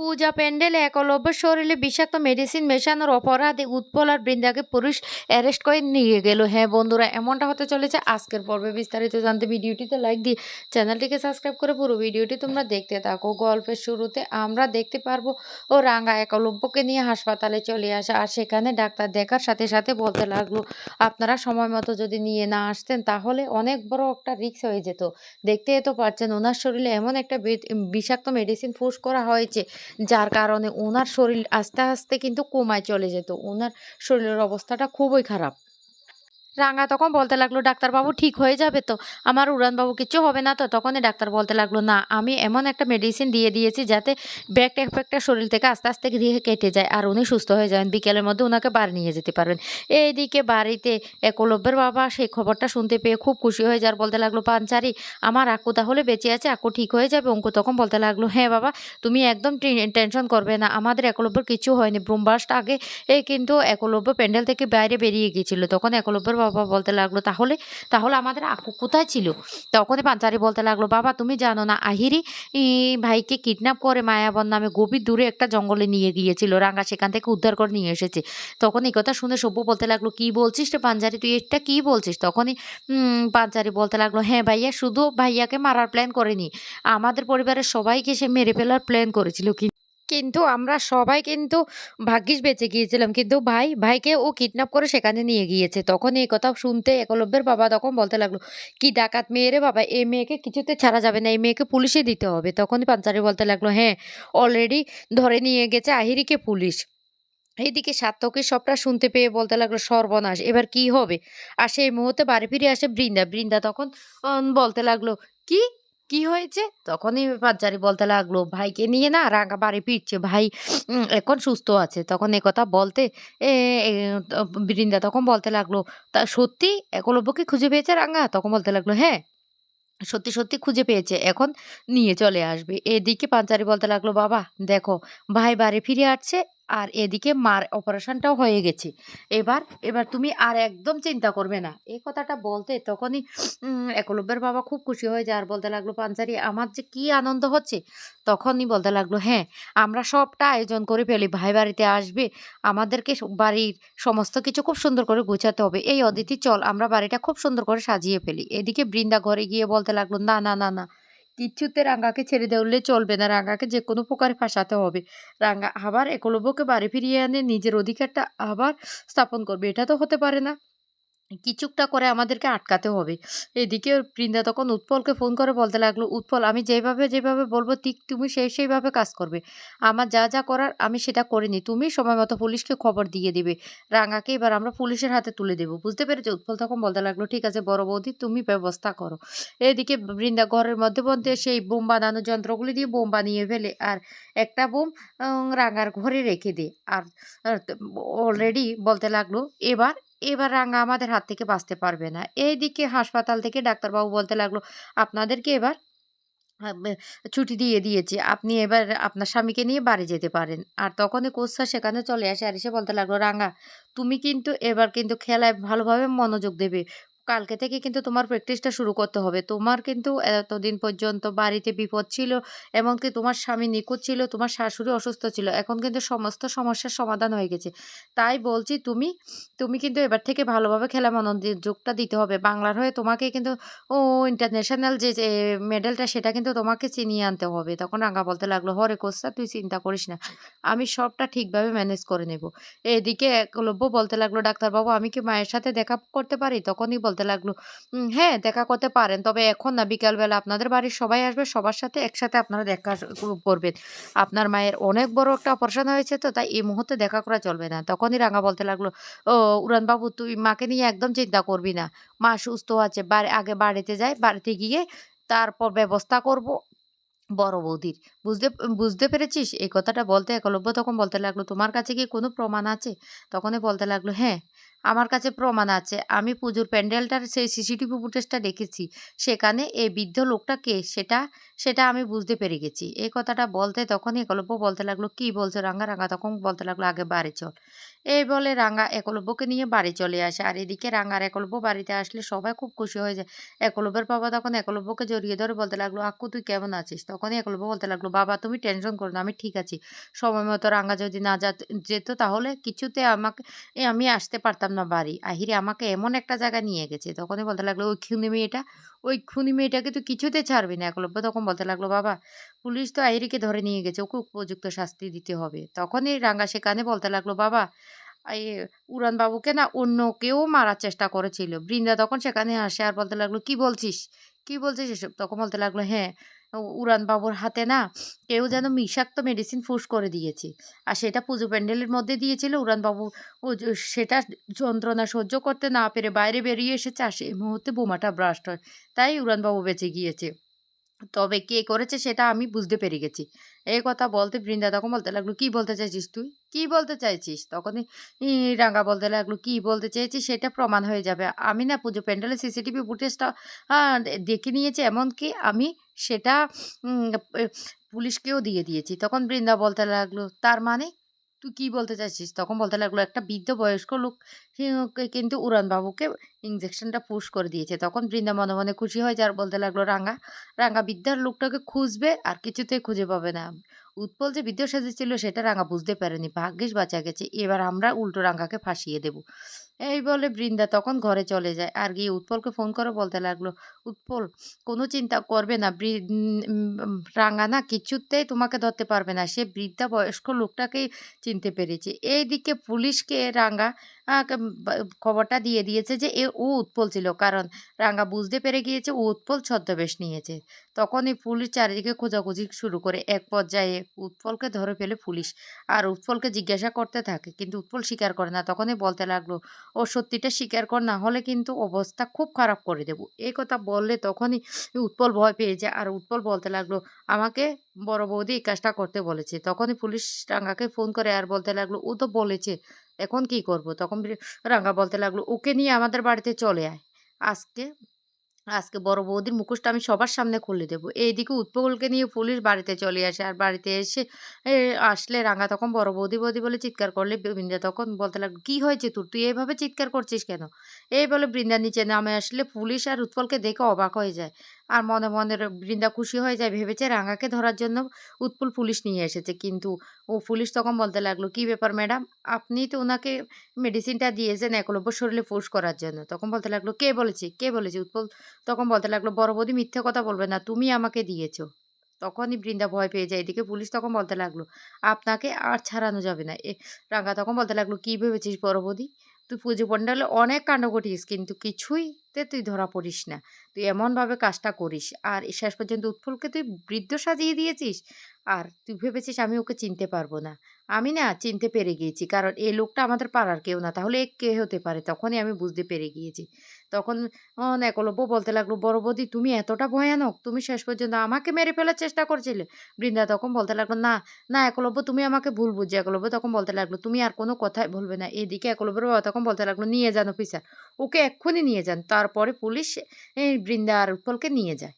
পূজা প্যান্ডেলে একলব্যের শরীরে বিষাক্ত মেডিসিন মেশানোর অপরাধে উৎপল আর বৃন্দাকে পুলিশ অ্যারেস্ট করে নিয়ে গেল। হ্যাঁ বন্ধুরা, এমনটা হতে চলেছে আজকের পর্বে বিস্তারিত জানতে। ভিডিওটিতে লাইক দিয়ে চ্যানেলটিকে সাবস্ক্রাইব করে পুরো ভিডিওটি তোমরা দেখতে থাকো। গল্পের শুরুতে আমরা দেখতে পারব ও রাঙ্গা একলব্যকে নিয়ে হাসপাতালে চলে আসে আর সেখানে ডাক্তার দেখার সাথে সাথে বলতে লাগল, আপনারা সময় মতো যদি নিয়ে না আসতেন তাহলে অনেক বড় একটা রিস্ক হয়ে যেত। দেখতে তো পারছেন ওনার শরীরে এমন একটা বিষাক্ত মেডিসিন ফুস করা হয়েছে যার কারণে ওনার শরীর আস্তে আস্তে কিন্তু কমায় চলে যেত। ওনার শরীরের অবস্থাটা খুবই খারাপ। রাঙা তখন বলতে লাগল, ডাক্তারবাবু, ঠিক হয়ে যাবে তো। আমার উড়ানবাবু কিচ্ছু হবে না তো? তখনই ডাক্তার বলতে লাগল, না, আমি এমন একটা মেডিসিন দিয়ে দিয়েছি যাতে ব্যাক এফেক্টটা শরীর থেকে আস্তে আস্তে ধীরে কেটে যায় আর উনি সুস্থ হয়ে যাবেন। বিকেলের মধ্যে ওনাকে বাড়ি নিয়ে যেতে পারবেন। এইদিকে বাড়িতে একলব্যের বাবা, সেই খবরটা শুনতে পেয়ে খুব খুশি হয়ে যার বলতে লাগল পাঞ্চারি আমার আক্কু তাহলে বেঁচে আছে, আক্কু ঠিক হয়ে যাবে? অঙ্কু তখন বলতে লাগল হ্যাঁ বাবা, তুমি একদম টেনশন করবে না। আমাদের একলব্যর কিছু হয়নি। ব্রহ্মাস্ট আগে কিন্তু একলব্য প্যান্ডেল থেকে বাইরে বেরিয়ে গিয়েছিল। তখন একলব্যর বাবা বলতে লাগল, তাহলে তাহলে আমাদের আক্কু কোথায় ছিল? তখনই পাঞ্চারি বলতে লাগল, বাবা, তুমি জানো না, আহিরি ভাইকে কিডন্যাপ করে মায়াবন নামে গভীর দূরে একটা জঙ্গলে নিয়ে গিয়েছিল রাঙ্গা সেখান থেকে উদ্ধার করে নিয়ে এসেছে। তখন এই কথা শুনে সব্য বলতে লাগল, কি বলছিস রে পাঞ্জারি তুই এটা কি বলছিস? তখনই পাঞ্জারি বলতে লাগল হ্যাঁ ভাইয়া, শুধু ভাইয়াকে মারার প্ল্যান করেনি, আমাদের পরিবারের সবাইকে সে মেরে ফেলার প্ল্যান করেছিল কি- কিন্তু আমরা সবাই কিন্তু ভাগ্যিস বেঁচে গিয়েছিলাম। কিন্তু ভাই, ভাইকে ও কিডন্যাপ করে সেখানে নিয়ে গিয়েছে। তখন এই কথা শুনতে একলব্যের বাবা তখন বলতে লাগল, কি ডাকাত মেয়ে রে বাবা, এই মেয়েকে কিছুতে ছাড়া যাবে না, এই মেয়েকে পুলিশে দিতে হবে। তখনই পাঞ্চারি বলতে লাগল হ্যাঁ অলরেডি ধরে নিয়ে গেছে আহিরিকে পুলিশ। এইদিকে সার্থকের সবটা শুনতে পেয়ে বলতে লাগল, সর্বনাশ, এবার কি হবে? আর সেই মুহূর্তে বাড়ি ফিরে আসে বৃন্দা। বৃন্দা তখন বলতে লাগল, কি? কি হয়েছে? তখনই পাঞ্চারি বলতে লাগল, ভাইকে নিয়ে না রাঙা বাড়ি ফিরছে ভাই। এখন সুস্থ আছে। তখন কথা বলতে বৃন্দা তখন বলতে লাগল, তা সত্যি একলব্যকে খুঁজে পেয়েছে রাঙা? তখন বলতে লাগল হ্যাঁ সত্যি সত্যি খুঁজে পেয়েছে, এখন নিয়ে চলে আসবে। এদিকে পাঞ্চারি বলতে লাগল, বাবা, দেখো, ভাই বাড়ি ফিরে আসছে আর এদিকে মার অপারেশনটাও হয়ে গেছে। এবার এবার তুমি আর একদম চিন্তা করবে না। এই কথাটা বলতে তখনই একলব্যের বাবা খুব খুশি হয়ে যায় আর বলতে লাগল পাঞ্চারি আমার যে কি আনন্দ হচ্ছে? তখনই বলতে লাগল হ্যাঁ আমরা সবটা আয়োজন করে ফেলি। ভাই বাড়িতে আসবে, আমাদেরকে বাড়ির সমস্ত কিছু খুব সুন্দর করে গুছাতে হবে। এই অদিতি, চল, আমরা বাড়িটা খুব সুন্দর করে সাজিয়ে ফেলি। এদিকে বৃন্দা ঘরে গিয়ে বলতে লাগল, না না না না কিচ্ছুতে রাঙ্গাকে ছেড়ে দেওয়ালে চলবে না। রাঙ্গাকে যে কোনো প্রকারে ফাঁসাতে হবে। রাঙ্গা আবার একলব্যকে বাড়ি ফিরিয়ে আনে নিজের অধিকারটা আবার স্থাপন করবে। এটা তো হতে পারে না। কিছুকটা করে আমাদেরকে আটকাতে হবে। এদিকে বৃন্দা তখন উৎপলকে ফোন করে বলতে লাগল, উৎপল, আমি যেভাবে যেভাবে বলব ঠিক তুমি সেই সেইভাবে কাজ করবে। আমার যা যা করার আমি সেটা করিনি তুমি সময় মতো পুলিশকে খবর দিয়ে দিবে। রাঙাকে এবার আমরা পুলিশের হাতে তুলে দেবো। বুঝতে পেরেছ? উৎপল তখন বলতে লাগল, ঠিক আছে বড় বৌদি, তুমি ব্যবস্থা করো। এদিকে বৃন্দা ঘরের মধ্যে মধ্যে সেই বোম বানানোর যন্ত্রগুলি দিয়ে বোম বানিয়ে ফেলে আর একটা বোম রাঙার ঘরে রেখে দে। আর অলরেডি বলতে লাগল, এবার এবার রাঙা আমাদের হাত থেকে বাঁচতে পারবে না। এইদিকে হাসপাতাল থেকে ডাক্তারবাবু বলতে লাগল, আপনাদেরকে এবার ছুটি দিয়ে দিয়েছি। আপনি এবার আপনার স্বামীকে নিয়ে বাড়ি যেতে পারেন। আর তখনই কোচা সেখানে চলে আসে আর এসে বলতে লাগল, রাঙা, তুমি কিন্তু এবার কিন্তু খেলায় ভালোভাবে মনোযোগ দেবে। কালকে থেকে কিন্তু তোমার প্র্যাকটিসটা শুরু করতে হবে। তোমার কিন্তু এতদিন পর্যন্ত বাড়িতে বিপদ ছিল এমনকি তোমার স্বামী নিখোঁজ ছিল, তোমার শাশুড়ি অসুস্থ ছিল, এখন কিন্তু সমস্ত সমস্যার সমাধান হয়ে গেছে। তাই বলছি তুমি তুমি কিন্তু এবার থেকে ভালোভাবে খেলা মনোযোগটা দিতে হবে। বাংলার হয়ে তোমাকে কিন্তু, ও ইন্টারন্যাশনাল যে মেডেলটা সেটা কিন্তু তোমাকে চিনিয়ে আনতে হবে। তখন রাঙা বলতে লাগল, হরে কোস্তা, তুই চিন্তা করিস না। আমি সবটা ঠিকভাবে ম্যানেজ করে নেব। এদিকে একলব্য বলতে লাগল, ডাক্তারবাবু, আমি কি মায়ের সাথে দেখা করতে পারি? তখনই বলতে লাগল হ্যাঁ দেখা করতে পারেন। তবে এখন না, বিকালবেলা আপনাদের বাড়ির সবাই আসবে, সবার সাথে একসাথে আপনারা দেখা করবেন। আপনার মায়ের অনেক বড় একটা অপারেশন হয়েছে তো, তাই এই মুহূর্তে দেখা করা চলবে না। তখনই রাঙা বলতে লাগল, ও, উড়ানবাবু, তুই মাকে নিয়ে একদম চিন্তা করবি না। মা সুস্থ আছে, বাড়ি, আগে বাড়িতে যাই বাড়িতে গিয়ে তারপর ব্যবস্থা করব বড় বৌদির। বুঝতে বুঝতে পেরেছিস? এই কথাটা বলতে একলব্য তখন বলতে লাগল, তোমার কাছে কি কোনো প্রমাণ আছে? তখনই বলতে লাগল হ্যাঁ আমার কাছে প্রমাণ আছে আমি পুজোর প্যান্ডেলটার সেই সিসিটিভি ফুটেজটা দেখেছি সেখানে এই বৃদ্ধ লোকটা কে সেটা সেটা আমি বুঝতে পেরে গেছি। এই কথাটা বলতে তখনই একলব্য বলতে লাগল, "কি বলছো রাঙা?" রাঙা তখন বলতে লাগল, "আগে বাড়ি চল।" এই বলে রাঙা একলব্যকে নিয়ে বাড়ি চলে আসে। আর এদিকে রাঙা আর একলব্য বাড়িতে আসলে সবাই খুব খুশি হয়ে যায়। একলব্যের বাবা তখন একলব্যকে জড়িয়ে ধরে বলতে লাগল, "আক্কু তুই কেমন আছিস?" তখনই একলব্য বলতে লাগল, "বাবা তুমি টেনশন করো না, আমি ঠিক আছি। সময় মতো রাঙা যদি না যাত তাহলে কিছুতে আমাকে আমি আসতে পারতাম না বাড়ি। আহিরে আমাকে এমন একটা জায়গা নিয়ে গেছে।" তখনই বলতে লাগল, "ওই খুনি মেয়েটা, ওই খুনি মেয়েটাকে তুই কিছুতে ছাড়বি না।" একলব্য তখন বলতে লাগল, "বাবা পুলিশ তো আহিরিকে ধরে নিয়ে গেছে। ওকে উপযুক্ত শাস্তি দিতে হবে।" তখনই রাঙা সেখানে বলতে লাগল, "বাবা এই উড়ান বাবুকে না অন্য কেউ মারার চেষ্টা করেছিল।" বৃন্দা তখন সেখানে আসে আর বলতে লাগল, "কি বলছিস? কি বলছিস এসব?" তখন বলতে লাগল, "হ্যাঁ, উ উড়ান বাবুর হাতে না কেউ যেন বিষাক্ত মেডিসিন ফুস করে দিয়েছে। আর সেটা পুজো প্যান্ডেলের মধ্যে দিয়েছিল। উড়ান বাবু ও সেটা যন্ত্রণা সহ্য করতে না পেরে বাইরে বেরিয়ে এসেছে আর সেই মুহূর্তে বোমাটা ব্রাস্ট হয়। তাই উড়ান বাবু বেঁচে গিয়েছে। তবে কে করেছে সেটা আমি বুঝতে পেরে গেছি। এই কথা বলতে বৃন্দা তখন বলতে লাগল, "কি বলতে চাইছিস তুই? কি বলতে চাইছিস?" তখনই ই রাঙা বলতে লাগল, "কি বলতে চেয়েছি সেটা প্রমাণ হয়ে যাবে। আমি না পুজো প্যান্ডেলের সিসিটিভি ফুটেজটা দেখে নিয়েছি এমনকি আমি সেটা পুলিশকেও দিয়ে দিয়েছি।" তখন বৃন্দা বলতে লাগল, "তার মানে? তুই কি বলতে চাইছিস?" তখন বলতে লাগল, "একটা বৃদ্ধ বয়স্ক লোক কিন্তু উড়ানবাবুকে ইঞ্জেকশনটা পুশ করে দিয়েছে।" তখন বৃন্দা মনে, মনে খুশি হয়ে যার বলতে লাগল, রাঙ্গা রাঙা বৃদ্ধার লোকটাকে খুঁজবে আর কিছুতেই খুঁজে পাবে না। উৎপল যে বৃদ্ধ সেজেছিল সেটা রাঙা বুঝতে পারেনি। ভাগ্যিস বাঁচা গেছে। এবার আমরা উল্টো রাঙাকে ফাঁসিয়ে দেব।" এই বলে বৃন্দা তখন ঘরে চলে যায়। আর গিয়ে উৎপলকে ফোন করে বলতে লাগল, "উৎপল কোনো চিন্তা করবে না। রাঙা না কিছুতেই তোমাকে ধরতে পারবে না। সে বৃদ্ধা বয়স্ক লোকটাকেই চিনতে পেরেছে।" এইদিকে পুলিশকে রাঙা আ কাম বা খবরটা দিয়ে দিয়েছে যে এ ও উৎপল ছিল। কারণ রাঙা বুঝতে পেরে গিয়েছে ও উৎপল ছদ্মবেশ নিয়েছে। তখনই পুলিশ চারিদিকে খোঁজাখুঁজি শুরু করে। এক পর্যায়ে উৎপলকে ধরে ফেলে পুলিশ। আর উৎপলকে জিজ্ঞাসা করতে থাকে। কিন্তু উৎপল স্বীকার করে না। তখনই বলতে লাগল, "ও সত্যিটা স্বীকার কর না হলে কিন্তু অবস্থা খুব খারাপ করে দেব।" এই কথা বললে তখনই উৎপল ভয় পেয়ে যায়। আর উৎপল বলতে লাগল, "আমাকে বড় বৌদি এই কাজটা করতে বলেছে।" তখনই পুলিশ রাঙাকে ফোন করে আর বলতে লাগল, "ও তো বলেছে। এখন কি করব?" তখন রাঙ্গা বলতে লাগল, "ওকে নিয়ে আমাদের বাড়িতে চলে আয়। আজকে আজকে বড় বৌদির মুখোশটা আমি সবার সামনে খুলে দেবো এইদিকে উৎপলকে নিয়ে পুলিশ বাড়িতে চলে আসে। আর বাড়িতে এসে আসলে রাঙা তখন বড় বৌদি, বৌদি বলে চিৎকার করলে বৃন্দা তখন বলতে লাগল, "কি হয়েছে তোর? তুই এইভাবে চিৎকার করছিস কেন?" এই বলে বৃন্দা নিচে নামে আসলে পুলিশ আর উৎপলকে দেখে অবাক হয়ে যায়। আর মনে, মনে বৃন্দা খুশি হয়ে যায়। ভেবেছে রাঙাকে ধরার জন্য উৎপুল পুলিশ নিয়ে এসেছে। কিন্তু ও পুলিশ তখন বলতে লাগল, "কি ব্যাপার ম্যাডাম? আপনি তো ওনাকে মেডিসিনটা দিয়েছেন একলব্যর শরীরে ফোর্স করার জন্য।" তখন বলতে লাগল, "কে বলেছে? কে বলেছে?" উৎপল তখন বলতে লাগল, "বড় বৌদি মিথ্যে কথা বলবে না। তুমি আমাকে দিয়েছ।" তখনই বৃন্দা ভয় পেয়ে যায়। এদিকে পুলিশ তখন বলতে লাগল, "আপনাকে আর ছাড়ানো যাবে না।" এ রাঙা তখন বলতে লাগল, "কি ভেবেছিস বড় বৌদি? তুই পুজো প্যান্ডেলে অনেক কাণ্ড ঘটিয়েছিস কিন্তু কিছুইতে তুই ধরা পড়িস না। তুই এমনভাবে কাজটা করিস। আর শেষ পর্যন্ত উৎফুলকে তুই বৃদ্ধ সাজিয়ে দিয়েছিস। আর তুই ভেবেছিস আমি ওকে চিনতে পারব না। আমি না চিনতে পেরে গিয়েছি। কারণ এই লোকটা আমাদের পাড়ার কেউ না। তাহলে কে হতে পারে?" তখনই আমি বুঝতে পেরে গিয়েছি। তখন একলব্য বলতে লাগল, "বড় বৌদি তুমি এতটা ভয়ানক? তুমি শেষ পর্যন্ত আমাকে মেরে ফেলার চেষ্টা করছিলে?" বৃন্দা তখন বলতে লাগল, "না, না একলব্য তুমি আমাকে ভুল বুঝছ।" একলব্য তখন বলতে লাগল, "তুমি আর কোনো কথাই বলবে না।" এদিকে একলব্যের বাবা তখন বলতে লাগল, "নিয়ে যান অফিসার। ওকে এক্ষুনি নিয়ে যান।" তারপরে পুলিশ বৃন্দা আর উৎপলকে নিয়ে যায়।